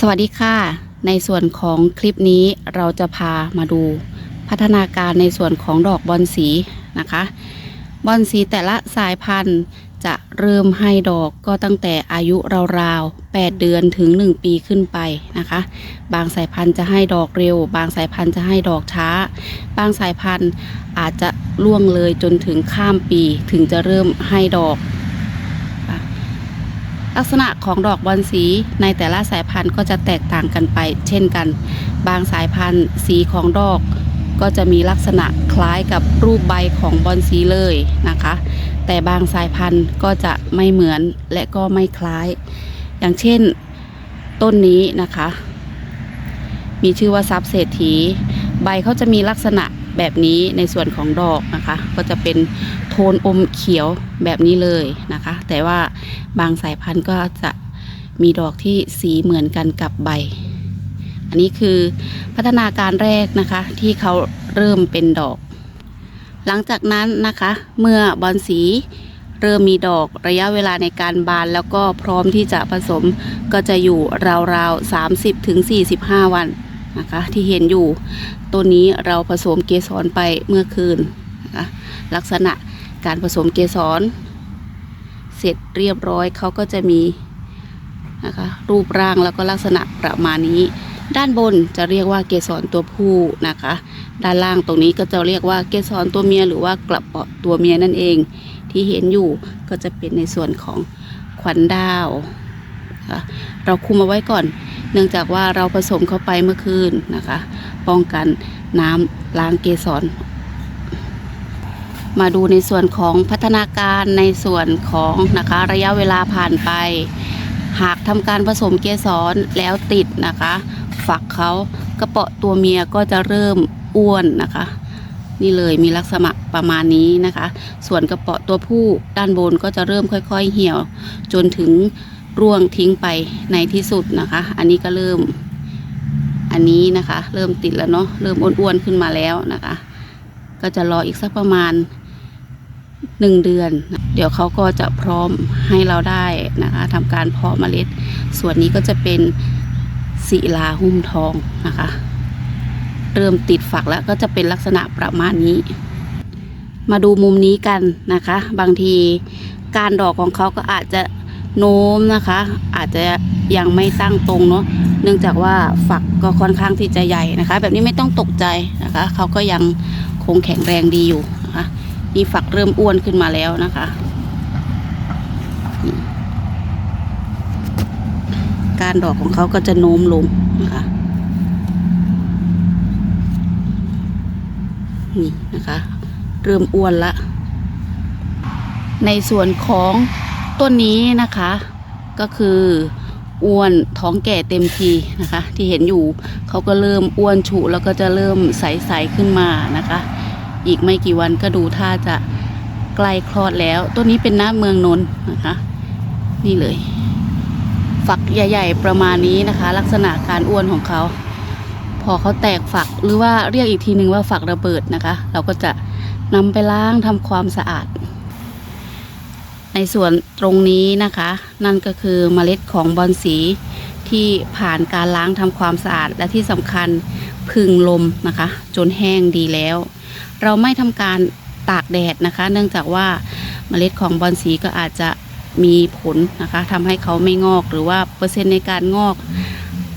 สวัสดีค่ะ ในส่วนของคลิปนี้เราจะพามาดูพัฒนาการในส่วนของดอกบอนสีนะคะ บอนสีแต่ละสายพันธุ์จะเริ่มให้ดอกก็ตั้งแต่อายุราวๆ 8 เดือนถึง 1 ปีขึ้นไปนะคะ บางสายพันธุ์จะให้ดอกเร็ว บางสายพันธุ์จะให้ดอกช้า บางสายพันธุ์อาจจะล่วงเลยจนถึงข้ามปีถึงจะเริ่มให้ดอก ลักษณะของดอกบอนสีในแต่ละสายพันธุ์ก็จะแตกต่างกันไป เช่นกัน บางสายพันธุ์สีของดอกก็จะมีลักษณะคล้ายกับรูปใบของบอนสีเลยนะคะ แต่บางสายพันธุ์ก็จะไม่เหมือนและก็ไม่คล้าย อย่างเช่นต้นนี้นะคะ มีชื่อว่าซับเศรษฐี ใบเขาจะมีลักษณะ แบบนี้ในส่วนของดอกนะคะ ก็จะเป็นโทนอมเขียวแบบนี้เลยนะคะ แต่ว่าบางสายพันธุ์ก็จะมีดอกที่สีเหมือนกันกับใบ อันนี้คือพัฒนาการแรกนะคะที่เขาเริ่มเป็นดอก หลังจากนั้นนะคะ เมื่อบอนสีเริ่มมีดอกระยะเวลาในการบานแล้วก็พร้อมที่จะผสมก็จะอยู่ราวๆ 30ถึง45 วัน นะคะ ที่เห็นอยู่ตัวนี้เราผสมเกสรไปเมื่อคืนนะคะลักษณะการผสมเกสร เสร็จเรียบร้อยเขาก็จะมีนะคะรูปร่างแล้วก็ลักษณะประมาณนี้ ด้านบนจะเรียกว่าเกสรตัวผู้นะคะ ด้านล่างตรงนี้ก็จะเรียกว่าเกสรตัวเมียหรือว่ากระเปาะตัวเมียนั่นเอง ที่เห็นอยู่ก็จะเป็นในส่วนของขวัญดาว นะคะเราคุมเอาไว้ก่อน เนื่องจากว่าเราผสมเข้าไปเมื่อคืนนะคะ ป้องกันน้ำล้างเกสร มาดูในส่วนของพัฒนาการในส่วนของนะคะระยะเวลาผ่านไป หากทำการผสมเกสรแล้วติดนะคะ ฝักเขากระเปาะตัวเมียก็จะเริ่มอ้วนนะคะนี่เลยมีลักษณะประมาณนี้นะคะ ส่วนกระเปาะตัวผู้ด้านบนก็จะเริ่มค่อยๆเหี่ยว จนถึง ร่วงทิ้งไปในที่สุดนะคะ อันนี้ก็เริ่ม อันนี้นะคะ เริ่มติดแล้วเนาะเริ่มอ้วนๆขึ้นมาแล้วนะคะ ก็จะรออีกสักประมาณหนึ่งเดือน เดี๋ยวเขาก็จะพร้อมให้เราได้นะคะทำการเพาะเมล็ด ส่วนนี้ก็จะเป็นศิลาหุ้มทองนะคะ เริ่มติดฝักแล้วก็จะเป็นลักษณะประมาณนี้ มาดูมุมนี้กันนะคะ บางทีการดอกของเขาก็อาจจะ โน้มนะคะ อาจจะยังไม่ตั้งตรงเนาะเนื่องจากว่าฝักก็ค่อนข้างที่จะใหญ่นะคะ แบบนี้ไม่ต้องตกใจนะคะเขาก็ยังคงแข็งแรงดีอยู่นะคะนี่ฝักเริ่มอ้วนขึ้นมาแล้วนะคะ การดอกของเขาก็จะโน้มลงนะคะนี่นะคะ เริ่มอ้วนละ ในส่วนของ ต้นนี้นะคะก็คืออ้วนท้องแก่เต็มทีนะคะ ที่เห็นอยู่เขาก็เริ่มอ้วนฉุแล้วก็จะเริ่มใสๆขึ้นมานะคะ อีกไม่กี่วันก็ดูท่าจะใกล้คลอดแล้ว ต้นนี้เป็นน้าเมืองนนนะคะ นี่เลย ฝักใหญ่ ๆ ประมาณนี้นะคะ ลักษณะการอ้วนของเขา พอเขาแตกฝักหรือว่าเรียกอีกทีหนึ่งว่าฝักระเบิดนะคะ เราก็จะนำไปล้างทำความสะอาด ในส่วนตรงนี้นะคะ นั่นก็คือเมล็ดของบอนสีที่ผ่านการล้างทำความสะอาดและที่สำคัญพึ่งลมนะคะ จนแห้งดีแล้ว เราไม่ทำการตากแดดนะคะ เนื่องจากว่าเมล็ดของบอนสีก็อาจจะมีผลนะคะทำให้เขาไม่งอกหรือว่าเปอร์เซ็นต์ในการงอก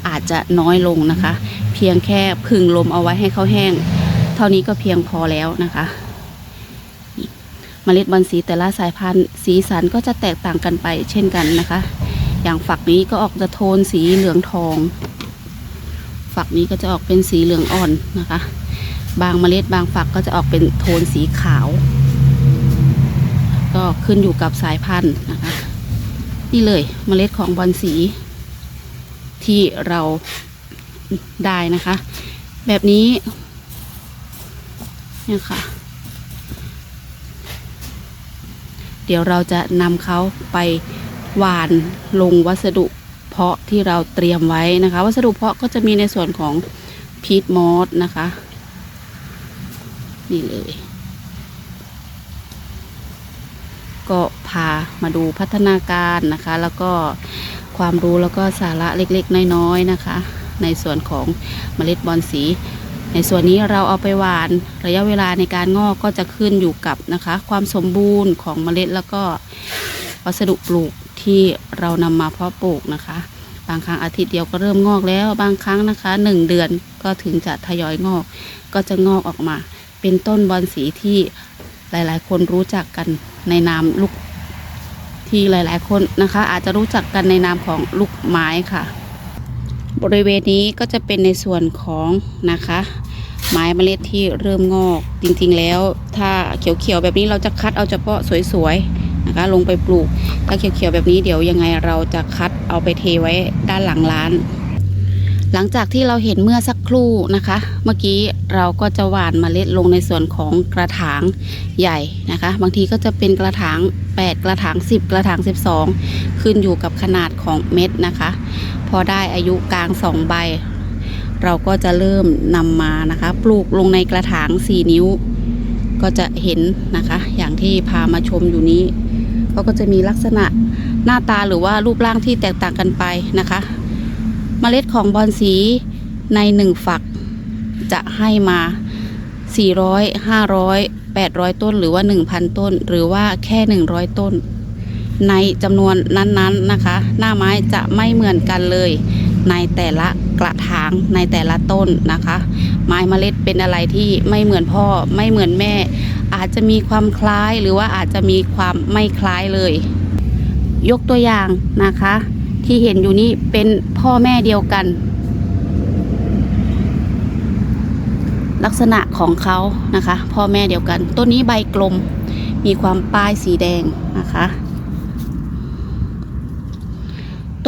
อาจจะน้อยลงนะคะ เพียงแค่พึ่งลมเอาไว้ให้เขาแห้ง เท่านี้ก็เพียงพอแล้วนะคะ เมล็ดบอนสีแต่ละสายพันธุ์ สีสันก็จะแตกต่างกันไปเช่นกันนะคะ อย่างฝักนี้ก็ออกจะโทนสีเหลืองทอง ฝักนี้ก็จะออกเป็นสีเหลืองอ่อนนะคะ บางเมล็ดบางฝักก็จะออกเป็นโทนสีขาว ก็ขึ้นอยู่กับสายพันธุ์นะคะ นี่เลยเมล็ดของบอนสีที่เราได้นะคะ แบบนี้เนี่ยค่ะ เดี๋ยวเราจะนำเขาไปหวานลงวัสดุเพาะที่เราเตรียมไว้นะคะ วัสดุเพาะก็จะมีในส่วนของพีทมอสนะคะ นี่เลย ก็พามาดูพัฒนาการนะคะ แล้วก็ความรู้แล้วก็สาระเล็กๆ น้อยๆนะคะ ในส่วนของเมล็ดบอลสี ในส่วนนี้เราเอาไปหวานระยะเวลาในการงอกก็จะขึ้นอยู่กับนะคะ ความสมบูรณ์ของเมล็ดแล้วก็วัสดุปลูกที่เรานำมาเพาะปลูกนะคะ บางครั้งอาทิตย์เดียวก็เริ่มงอกแล้ว บางครั้งนะคะหนึ่งเดือนก็ถึงจะทยอยงอก ก็จะงอกออกมา เป็นต้นบอลสีที่หลายๆ คนรู้จักกันในนามลูกที่หลายๆ คนนะคะ อาจจะรู้จักกันในนามของลูกไม้ค่ะ บริเวณนี้ก็จะเป็นในส่วนของนะคะ ไม้เมล็ดที่เริ่มงอกจริงๆแล้ว ถ้าเขียวๆแบบนี้เราจะคัดเอาเฉพาะสวยๆนะคะ ลงไปปลูก ถ้าเขียวๆแบบนี้เดี๋ยวยังไงเราจะคัดเอาไปเทไว้ด้านหลังร้าน หลังจากที่เราเห็นเมื่อสักครู่นะคะ เมื่อกี้เราก็จะหว่านเมล็ดลงในส่วนของกระถางใหญ่นะคะ บางทีก็จะเป็นกระถาง 8 กระถาง 10 กระถาง 12 ขึ้นอยู่กับขนาดของเม็ดนะคะ พอได้อายุกลาง2ใบ เราก็จะเริ่มนำมานะคะ ปลูกลงในกระถาง 4 นิ้ว ก็จะเห็นนะคะ อย่างที่พามาชมอยู่นี้เขาก็จะมีลักษณะหน้าตาหรือว่ารูปร่างที่แตกต่างกันไปนะคะเมล็ดของบอนสีในหนึ่งฝักจะให้มา 400 500 800 ต้น หรือว่า 1,000 ต้น หรือว่าแค่ 100 ต้น ในจำนวนนั้นๆนะคะ หน้าไม้จะไม่เหมือนกันเลย ในแต่ละกระถางในแต่ละต้นนะคะ ไม้เมล็ดเป็นอะไรที่ไม่เหมือนพ่อไม่เหมือนแม่ อาจจะมีความคล้ายหรือว่าอาจจะมีความไม่คล้ายเลย ยกตัวอย่างนะคะ ที่เห็นอยู่นี่เป็นพ่อแม่เดียวกัน ลักษณะของเขานะคะ พ่อแม่เดียวกัน ต้นนี้ใบกลมมีความป้ายสีแดงนะคะ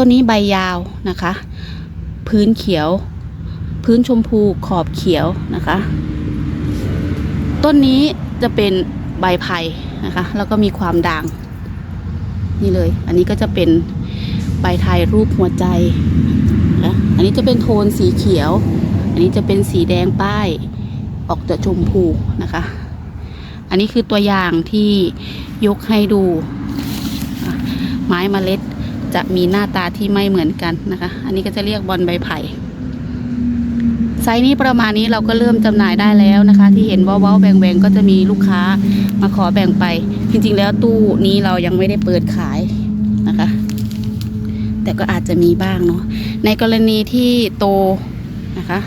ต้นนี้ใบยาวนะคะ พื้นเขียว พื้นชมพูขอบเขียวนะคะ ต้นนี้จะเป็นใบไผ่นะคะ แล้วก็มีความด่างนี่เลย อันนี้ก็จะเป็นใบไทยรูปหัวใจนะอันนี้จะเป็นโทนสีเขียว อันนี้จะเป็นสีแดงป้าย ออกจะชมพูนะคะ อันนี้คือตัวอย่างที่ยกให้ดู ไม้เมล็ด จะมีหน้าตาที่ไม่เหมือนกันนะคะ อันนี้ก็จะเรียกบอลใบไผ่ไซส์นี้ประมาณนี้เราก็เริ่มจำหน่ายได้แล้วนะคะ ที่เห็นว้าวแบงแบ่งๆก็จะมีลูกค้ามาขอแบ่งไป จริงๆ แล้วตู้นี้เรายังไม่ได้เปิดขายนะคะ แต่ก็อาจจะมีบ้างเนาะในกรณีที่โตนะคะ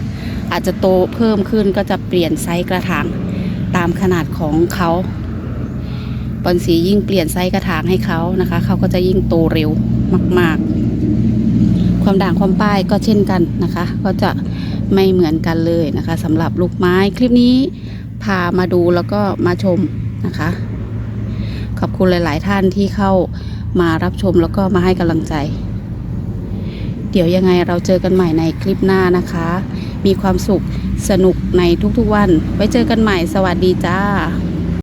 อาจจะโตเพิ่มขึ้นก็จะเปลี่ยนไซส์กระถางตามขนาดของเขาบอลสียิ่งเปลี่ยนไซส์กระถางให้เขานะคะ เขาก็จะยิ่งโตเร็ว มาก ๆ ความด่างความป้ายก็เช่นกันนะคะ ก็จะไม่เหมือนกันเลยนะคะสำหรับลูกไม้คลิปนี้พามาดูแล้วก็มาชมนะคะ ขอบคุณหลาย ๆ ท่านที่เข้ามารับชมแล้วก็มาให้กำลังใจ เดี๋ยวยังไงเราเจอกันใหม่ในคลิปหน้านะคะ มีความสุขสนุกในทุกๆวัน ไว้เจอกันใหม่สวัสดีจ้า